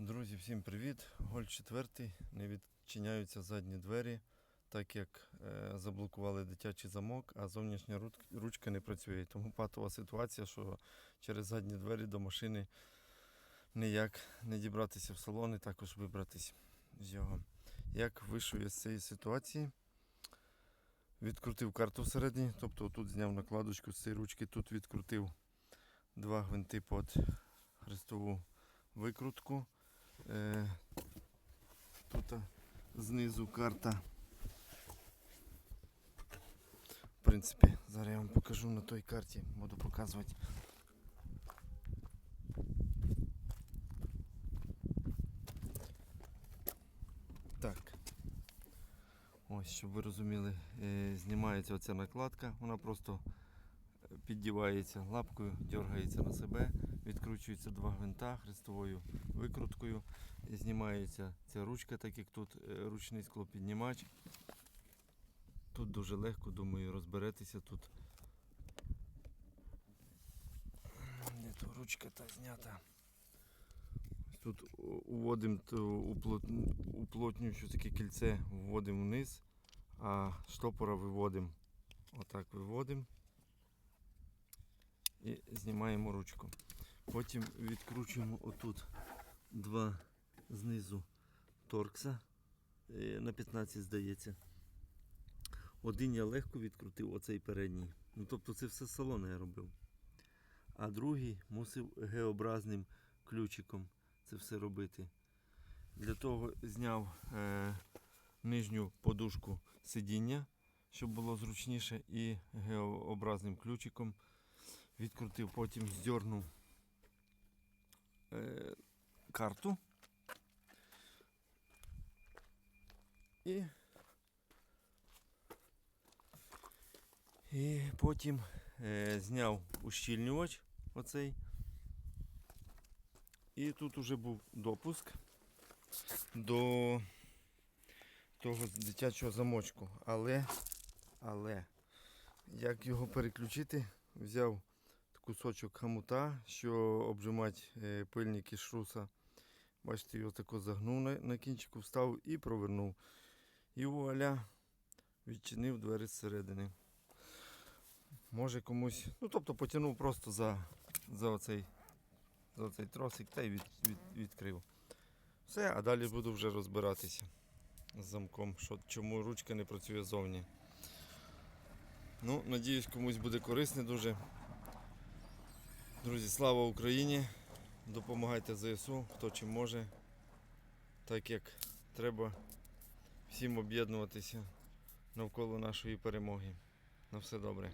Друзі, всім привіт! Голь 4. Не відчиняються задні двері, так як е, заблокували дитячий замок, а зовнішня ручка не працює. Тому патова ситуація, що через задні двері до машини ніяк не дібратися в салон і також вибратися з його. Як вийшов я з цієї ситуації? Відкрутив карту всередині, тобто тут зняв накладочку з цієї ручки, тут відкрутив два гвинти під хрестову викрутку. Е, тут знизу карта. В принципі, зараз я вам покажу на той карті, буду показувати. Так. Ось, щоб ви розуміли, е, знімається оця накладка, вона просто е, піддівається лапкою, дергається на себе, відкручується два гвинта хрестовою викруткою, знімається ця ручка, так як тут е, ручний склопіднімач. Тут дуже легко, думаю, розберетеся тут. Де то ручка та знята. Тут уводимо уплотнююче таке кільце, вводимо вниз, а штопора виводимо. Отак виводимо і знімаємо ручку. Потім відкручуємо отут два знизу торкса е, на 15 здається. Один я легко відкрутив, оцей передній. Ну, тобто це все з салону я робив. А другий мусив Г-образним ключиком це все робити. Для того зняв е, нижню подушку сидіння, щоб було зручніше, і Г-образним ключиком відкрутив, потім здернув карту. І, і потім е, зняв ущільнювач оцей. І тут уже був допуск до того дитячого замочку. Але, але, як його переключити, взяв кусочок хамута, що обжимати е, пильники шруса. Бачите, його тако загнув на, на кінчику, встав і провернув. І вуаля, відчинив двері зсередини. Може комусь, ну тобто потягнув просто за, за, оцей, за оцей тросик та й від, від, відкрив. Все, а далі буду вже розбиратися з замком, що, чому ручка не працює зовні. Ну, надіюсь, комусь буде корисне дуже. Друзі, слава Україні! Допомагайте ЗСУ, хто чим може. Так як треба всім об'єднуватися навколо нашої перемоги. На все добре.